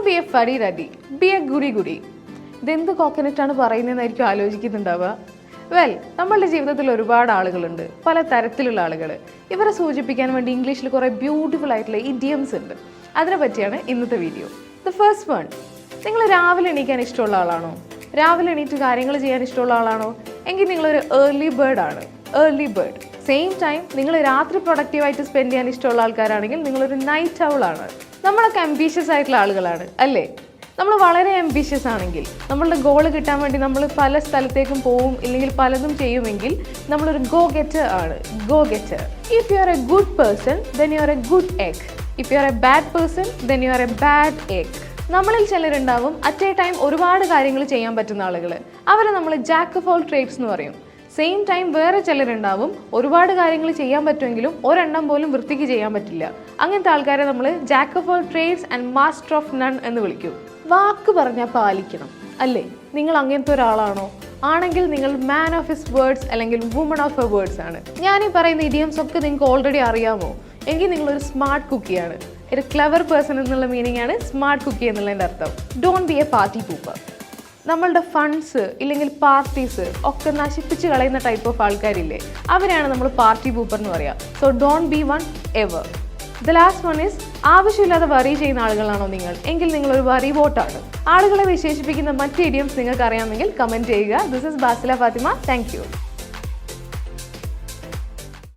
Don't be a fuddy duddy be a goody goody ഇതെന്ത് കോക്കനറ്റാണ് പറയുന്നതെന്നായിരിക്കും ആലോചിക്കുന്നുണ്ടാവുക? Well നമ്മളുടെ ജീവിതത്തിൽ ഒരുപാട് ആളുകളുണ്ട്. പല തരത്തിലുള്ള ആളുകൾ ഇവരെ സൂചിപ്പിക്കാൻ വേണ്ടി ഇംഗ്ലീഷിൽ കുറേ ബ്യൂട്ടിഫുൾ ആയിട്ടുള്ള ഇഡിയംസ് ഉണ്ട്. അതിനെ പറ്റിയാണ് ഇന്നത്തെ വീഡിയോ ദ ഫസ്റ്റ് വൺ നിങ്ങൾ രാവിലെ എണീക്കാൻ ഇഷ്ടമുള്ള ആളാണോ? രാവിലെ എണീറ്റ് കാര്യങ്ങൾ ചെയ്യാൻ ഇഷ്ടമുള്ള ആളാണോ? എങ്കിൽ നിങ്ങളൊരു ഏർലി ബേർഡ് ആണ്. ഏർലി ബേർഡ് സെയിം ടൈം നിങ്ങൾ രാത്രി പ്രൊഡക്റ്റീവായിട്ട് സ്പെൻഡ് ചെയ്യാൻ ഇഷ്ടമുള്ള ആൾക്കാരാണെങ്കിൽ നിങ്ങളൊരു നൈറ്റ് ഔളാണ് നമ്മളൊക്കെ അംബീഷ്യസ് ആയിട്ടുള്ള ആളുകളാണ് അല്ലേ? നമ്മൾ വളരെ അംബീഷ്യസ് ആണെങ്കിൽ നമ്മളുടെ ഗോൾ കിട്ടാൻ വേണ്ടി നമ്മൾ പല സ്ഥലത്തേക്കും പോവും ഇല്ലെങ്കിൽ പലതും ചെയ്യുമെങ്കിൽ നമ്മളൊരു ഗോ ഗെറ്റർ ആണ് go getter if you are a good person then you are a good egg if you are a bad person then you are a bad egg നമ്മളിൽ ചിലരുണ്ടാവും അറ്റ് എ ടൈം ഒരുപാട് കാര്യങ്ങൾ ചെയ്യാൻ പറ്റുന്ന ആളുകൾ അവരെ നമ്മൾ ജാക്ക് ഓഫ് ഓൾ ട്രേഡ്സ് എന്ന് പറയും. സെയിം ടൈം വേറെ ചിലരുണ്ടാവും. ഒരുപാട് കാര്യങ്ങൾ ചെയ്യാൻ പറ്റുമെങ്കിലും ഒരെണ്ണം പോലും വൃത്തിക്ക് ചെയ്യാൻ പറ്റില്ല. അങ്ങനത്തെ ആൾക്കാരെ നമ്മൾ jack of all trades and master of none എന്ന് വിളിക്കും. വാക്ക് പറഞ്ഞാൽ പാലിക്കണം അല്ലേ? നിങ്ങൾ അങ്ങനത്തെ ഒരാളാണോ? ആണെങ്കിൽ നിങ്ങൾ മാൻ ഓഫ് ഹിസ് വേർഡ്സ് അല്ലെങ്കിൽ വുമൺ ഓഫ് എ വേർഡ്സ് ആണ്. ഞാൻ ഈ പറയുന്ന ഇഡിയംസ് ഒക്കെ നിങ്ങൾക്ക് ഓൾറെഡി അറിയാമോ? എങ്കിൽ നിങ്ങളൊരു സ്മാർട്ട് കുക്കിയാണ് ഒരു ക്ലവർ പേഴ്സൺ എന്നുള്ള മീനിങ് ആണ് സ്മാർട്ട് കുക്കി എന്നുള്ളതിന്റെ അർത്ഥം. Don't be a party pooper നമ്മളുടെ ഫണ്ട്സ് ഇല്ലെങ്കിൽ പാർട്ടീസ് ഒക്കെ നശിപ്പിച്ച് കളയുന്ന ടൈപ്പ് ഓഫ് ആൾക്കാരില്ലേ? അവരെയാണ് നമ്മൾ പാർട്ടി പൂപ്പർ എന്ന് പറയുക so don't be one ever the last one is ആവശ്യമില്ലാതെ വറി ചെയ്യുന്ന ആളുകളാണോ നിങ്ങൾ? എങ്കിൽ നിങ്ങൾ ഒരു വറി വോട്ടാണ് ആളുകളെ വിശേഷിപ്പിക്കുന്ന മറ്റ് ഇഡിയംസ് നിങ്ങൾക്ക് അറിയാമെങ്കിൽ കമന്റ് ചെയ്യുക this is Basila Fathima thank